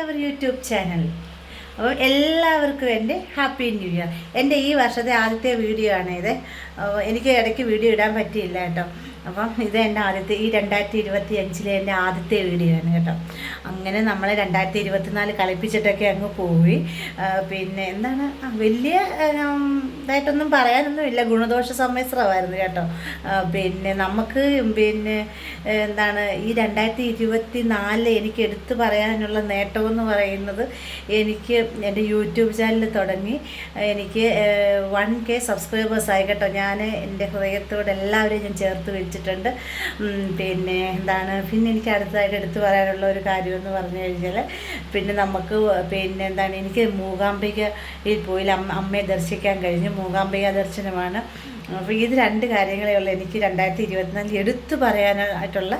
അവർ YouTube channel അപ്പോൾ എല്ലാവർക്കും എന്റെ ഹാപ്പി ന്യൂ ഇയർ എന്റെ ഈ വർഷത്തെ ആദ്യത്തെ വീഡിയോ ആണ് ഇത് എനിക്ക് ഇടയ്ക്ക് വീഡിയോ ഇടാൻ പറ്റിയില്ല കേട്ടോ. അപ്പം ഇത് എന്റെ ആദ്യത്തെ ഈ രണ്ടായിരത്തി ഇരുപത്തി അഞ്ചിലെ എന്റെ ആദ്യത്തെ വീഡിയോ ആണ് കേട്ടോ. അങ്ങനെ നമ്മൾ രണ്ടായിരത്തി ഇരുപത്തിനാല് കളിപ്പിച്ചിട്ടൊക്കെ അങ്ങ് പോയി. പിന്നെ എന്താണ്? വലിയ ഇതായിട്ടൊന്നും പറയാനൊന്നുമില്ല ഗുണദോഷ സമ്മിശ്രമായിരുന്നു കേട്ടോ. പിന്നെ നമുക്ക് പിന്നെ എന്താണ് ഈ രണ്ടായിരത്തി ഇരുപത്തി നാലിൽ എനിക്ക് എടുത്തു പറയാനുള്ള നേട്ടമെന്ന് പറയുന്നത് എനിക്ക് എന്റെ യൂട്യൂബ് ചാനൽ തുടങ്ങി. എനിക്ക് വൺ കെ സബ്സ്ക്രൈബേഴ്സ് ആയി കേട്ടോ. ഞാൻ എന്റെ ഹൃദയത്തോട് എല്ലാവരെയും ഞാൻ ചേർത്ത് വെച്ചിട്ടുണ്ട് പിന്നെ എന്താണ് പിന്നെ എനിക്ക് അടുത്തതായിട്ട് എടുത്തു പറയാനുള്ള ഒരു കാര്യമെന്ന് പറഞ്ഞു കഴിഞ്ഞാൽ പിന്നെ നമുക്ക് പിന്നെ എന്താണ് എനിക്ക് മൂകാംബികയിൽ പോയി അമ്മ അമ്മയെ ദർശിക്കാൻ കഴിഞ്ഞു. മൂകാംബിക ദർശനമാണ്. അപ്പോൾ ഇത് രണ്ട് കാര്യങ്ങളേ ഉള്ളൂ. എനിക്ക് രണ്ടായിരത്തി ഇരുപത്തിനാലിൽ എടുത്തു പറയാനായിട്ടുള്ള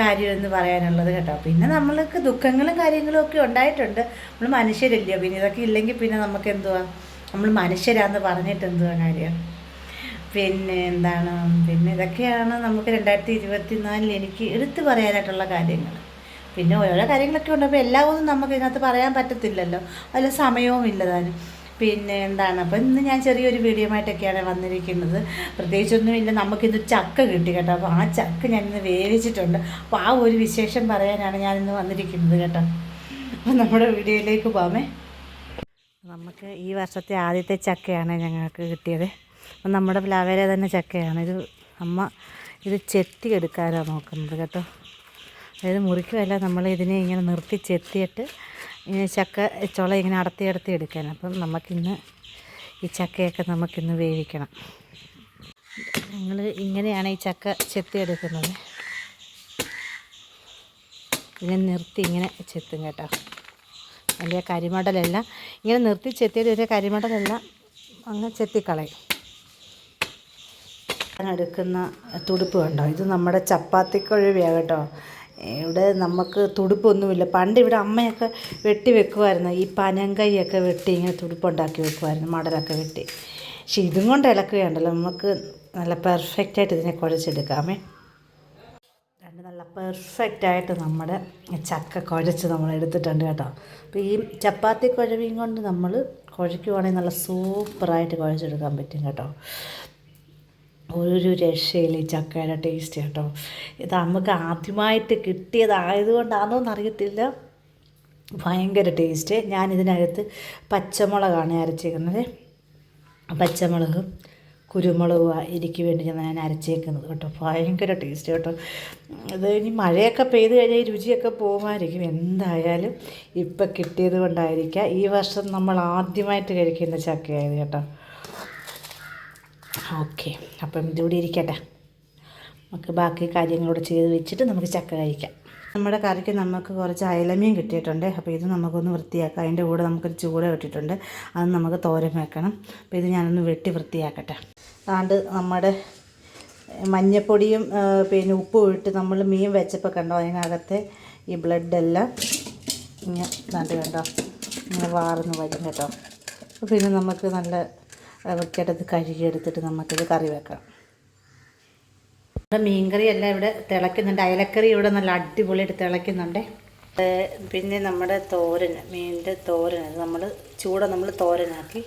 കാര്യം എന്ന് പറയാനുള്ളത് കേട്ടോ. പിന്നെ നമ്മൾക്ക് ദുഃഖങ്ങളും കാര്യങ്ങളും ഒക്കെ ഉണ്ടായിട്ടുണ്ട്. നമ്മൾ മനുഷ്യരല്ലയോ പിന്നെ ഇതൊക്കെ ഇല്ലെങ്കിൽ പിന്നെ നമുക്ക് എന്തുവാ? നമ്മൾ മനുഷ്യരാന്ന് പറഞ്ഞിട്ട് എന്തുവാ കാര്യം? പിന്നെ എന്താണ്? പിന്നെ ഇതൊക്കെയാണ് നമുക്ക് രണ്ടായിരത്തി ഇരുപത്തി നാലിൽ എനിക്ക് എടുത്തു പറയാനായിട്ടുള്ള കാര്യങ്ങൾ. പിന്നെ ഓരോ കാര്യങ്ങളൊക്കെ ഉണ്ടപ്പോൾ എല്ലാം ഒന്നും നമുക്ക് ഇതിനകത്ത് പറയാൻ പറ്റത്തില്ലല്ലോ. അതിൽ സമയവും ഇല്ലതാനും പിന്നെ എന്താണ്? അപ്പോൾ ഇന്ന് ഞാൻ ചെറിയൊരു വീഡിയോ ആയിട്ടൊക്കെയാണ് വന്നിരിക്കുന്നത്. പ്രത്യേകിച്ചൊന്നുമില്ല. നമുക്കിന്ന് ചക്ക കിട്ടി കേട്ടോ. അപ്പോൾ ആ ചക്ക ഞാൻ ഇന്ന് വേവിച്ചിട്ടുണ്ട്. അപ്പോൾ ആ ഒരു വിശേഷം പറയാനാണ് ഞാൻ ഇന്ന് വന്നിരിക്കുന്നത് കേട്ടോ. അപ്പോൾ നമ്മുടെ വീഡിയോയിലേക്ക് പോകാമേ. നമുക്ക് ഈ വർഷത്തെ ആദ്യത്തെ ചക്കയാണ് ഞങ്ങൾക്ക് കിട്ടിയത്. അപ്പം നമ്മുടെ പ്ലാവേലെ തന്നെ ചക്കയാണ്. ഇത് അമ്മ ഇത് ചെത്തി എടുക്കാനാണ് നോക്കുന്നത് കേട്ടോ. അതായത് മുറിക്കുമല്ല നമ്മൾ ഇതിനെ ഇങ്ങനെ നിർത്തി ചെത്തിയിട്ട് ഇങ്ങനെ ചക്ക ചുള ഇങ്ങനെ അടത്തി അടത്തി എടുക്കാൻ അപ്പം നമുക്കിന്ന് ഈ ചക്കയൊക്കെ നമുക്കിന്ന് വേവിക്കണം. ഞങ്ങൾ ഇങ്ങനെയാണ് ഈ ചക്ക ചെത്തി എടുക്കുന്നത്. ഇതിനെ നിർത്തി ഇങ്ങനെ ചെത്തും കേട്ടോ. അതിന്റെ കരിമടലെല്ലാം ഇങ്ങനെ നിർത്തി ചെത്തിയിട്ട് ഇതിന്റെ കരിമടലെല്ലാം അങ്ങ് ചെത്തിക്കളയും. എടുക്കുന്ന തുടുപ്പ് കണ്ടോ? ഇത് നമ്മുടെ ചപ്പാത്തിക്കൊഴുവിയാണ് കേട്ടോ. ഇവിടെ നമുക്ക് തുടുപ്പൊന്നുമില്ല. പണ്ട് ഇവിടെ അമ്മയൊക്കെ വെട്ടി വെക്കുമായിരുന്നു ഈ പനങ്കൈയൊക്കെ വെട്ടി ഇങ്ങനെ തുടുപ്പുണ്ടാക്കി വെക്കുമായിരുന്നു മടലൊക്കെ വെട്ടി. പക്ഷെ ഇതും കൊണ്ട് ഇളക്കുകയുണ്ടല്ലോ നമുക്ക് നല്ല പെർഫെക്റ്റായിട്ട് ഇതിനെ കുഴച്ചെടുക്കാമേ. രണ്ട് നല്ല പെർഫെക്റ്റ് ആയിട്ട് നമ്മുടെ ചക്ക കുഴച്ച് നമ്മൾ എടുത്തിട്ടുണ്ട് കേട്ടോ. അപ്പോൾ ഈ ചപ്പാത്തി കുഴവിയും കൊണ്ട് നമ്മൾ കുഴയ്ക്കുവാണെങ്കിൽ നല്ല സൂപ്പറായിട്ട് കുഴച്ചെടുക്കാൻ പറ്റും കേട്ടോ. ഒരു രക്ഷയില്ല ഈ ചക്കയുടെ ടേസ്റ്റ് കേട്ടോ. ഇത് നമുക്ക് ആദ്യമായിട്ട് കിട്ടിയതായതുകൊണ്ടാണോ എന്നറിയത്തില്ല. ഭയങ്കര ടേസ്റ്റ് ഞാൻ ഇതിനകത്ത് പച്ചമുളകാണ് അരച്ചേക്കുന്നത്. പച്ചമുളകും കുരുമുളകും എനിക്ക് വേണ്ടി ഞാൻ അരച്ചേക്കുന്നത് കേട്ടോ. ഭയങ്കര ടേസ്റ്റ് കേട്ടോ. അത് ഇനി മഴയൊക്കെ പെയ്ത് കഴിഞ്ഞാൽ രുചിയൊക്കെ പോകുമായിരിക്കും. എന്തായാലും ഇപ്പം കിട്ടിയത് കൊണ്ടായിരിക്കാം. ഈ വർഷം നമ്മൾ ആദ്യമായിട്ട് കഴിക്കുന്ന ചക്കയായത് കേട്ടോ. ഓക്കെ. അപ്പം ഇതിവിടെ ഇരിക്കട്ടെ. നമുക്ക് ബാക്കി കാര്യങ്ങളൂടെ ചെയ്ത് വെച്ചിട്ട് നമുക്ക് ചക്ക കഴിക്കാം. നമ്മുടെ കറിക്ക് നമുക്ക് കുറച്ച് അയലമീൻ കിട്ടിയിട്ടുണ്ട്. അപ്പോൾ ഇത് നമുക്കൊന്ന് വൃത്തിയാക്കാം. അതിന്റെ കൂടെ നമുക്കൊരു ചൂട കിട്ടിയിട്ടുണ്ട് അത് നമുക്ക് തോരൻ വെക്കണം. അപ്പോൾ ഇത് ഞാനൊന്ന് വെട്ടി വൃത്തിയാക്കട്ടെ. അതാണ്ട് നമ്മുടെ മഞ്ഞപ്പൊടിയും പിന്നെ ഉപ്പും ഇട്ട് നമ്മൾ മീൻ വെച്ചപ്പോൾ കണ്ടോ അതിനകത്തെ ഈ ബ്ലഡെല്ലാം ഇങ്ങനെ ഇതാണ്ട് കണ്ടോ? ഇങ്ങനെ വാർന്ന് വരും കേട്ടോ. പിന്നെ നമുക്ക് നല്ല വൃത്തിയായിട്ടത് കഴുകി എടുത്തിട്ട് നമുക്കിത് കറി വെക്കാം. നമ്മുടെ മീൻകറി എല്ലാം ഇവിടെ തിളയ്ക്കുന്നുണ്ട്. അയലക്കറി ഇവിടെ നല്ല അടിപൊളിയായിട്ട് തിളയ്ക്കുന്നുണ്ട്. പിന്നെ നമ്മുടെ തോരൻ മീനിന്റെ തോരൻ. നമ്മൾ ചൂട നമ്മൾ തോരനാക്കി.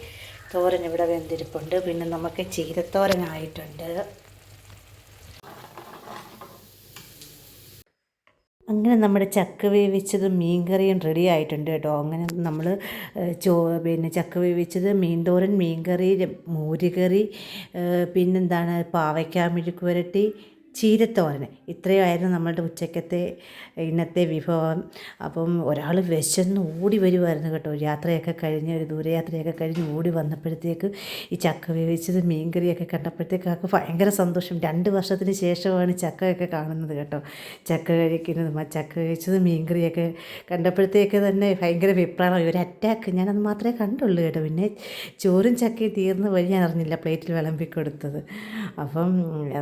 തോരൻ ഇവിടെ വെന്തിരിപ്പുണ്ട്. പിന്നെ നമുക്ക് ചീരത്തോരനായിട്ടുണ്ട്. അങ്ങനെ നമ്മുടെ ചക്ക വേവിച്ചതും മീൻ കറിയും റെഡി ആയിട്ടുണ്ട് കേട്ടോ. അങ്ങനെ നമ്മൾ ചോ പിന്നെ ചക്ക വേവിച്ചത് മീൻതോരൻ മീൻ കറി മോരുകറി പിന്നെന്താണ് പാവയ്ക്ക മെഴുക്ക് പുരട്ടി ചീരത്തോരൻ ഇത്രയായിരുന്നു നമ്മളുടെ ഉച്ചക്കത്തെ ഇന്നത്തെ വിഭവം. അപ്പം ഒരാൾ വിശന്ന് ഓടി വരുമായിരുന്നു കേട്ടോ. യാത്രയൊക്കെ കഴിഞ്ഞ് ഒരു ദൂരയാത്രയൊക്കെ കഴിഞ്ഞ് ഓടി വന്നപ്പോഴത്തേക്ക് ഈ ചക്ക വേവിച്ചത് മീൻകറിയൊക്കെ കണ്ടപ്പോഴത്തേക്ക് ആൾക്ക് ഭയങ്കര സന്തോഷം. രണ്ട് വർഷത്തിന് ശേഷമാണ് ചക്കയൊക്കെ കാണുന്നത് കേട്ടോ. ചക്ക കഴിക്കുന്നതും ചക്ക കഴിച്ചത് മീൻകറിയൊക്കെ കണ്ടപ്പോഴത്തേക്ക് തന്നെ ഭയങ്കര വിപ്രാളം. ഒരു അറ്റാക്ക്. ഞാനത് മാത്രമേ കണ്ടുള്ളൂ കേട്ടോ. പിന്നെ ചോറും ചക്കയും തീർന്ന വഴി ഞാൻ അറിഞ്ഞില്ല പ്ലേറ്റിൽ വിളമ്പി കൊടുത്തത് അപ്പം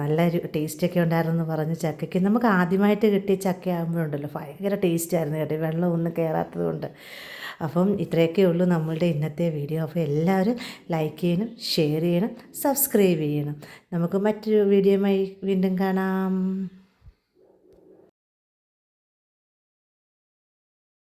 നല്ലൊരു ടേസ്റ്റൊക്കെ ഉണ്ടായിരുന്നു പറഞ്ഞു ചക്കയ്ക്ക്. നമുക്ക് ആദ്യമായിട്ട് കിട്ടിയ ചക്കയാകുമ്പോഴുണ്ടല്ലോ ഭയങ്കര ടേസ്റ്റ് ആയിരുന്നു കേട്ടോ. വെള്ളം ഒന്നും കയറാത്തത് കൊണ്ട്. അപ്പം ഇത്രയൊക്കെ ഉള്ളൂ നമ്മളുടെ ഇന്നത്തെ വീഡിയോ അപ്പോൾ എല്ലാവരും ലൈക്ക് ചെയ്യണം ഷെയർ ചെയ്യണം സബ്സ്ക്രൈബ് ചെയ്യണം. നമുക്ക് മറ്റൊരു വീഡിയോയുമായി വീണ്ടും കാണാം.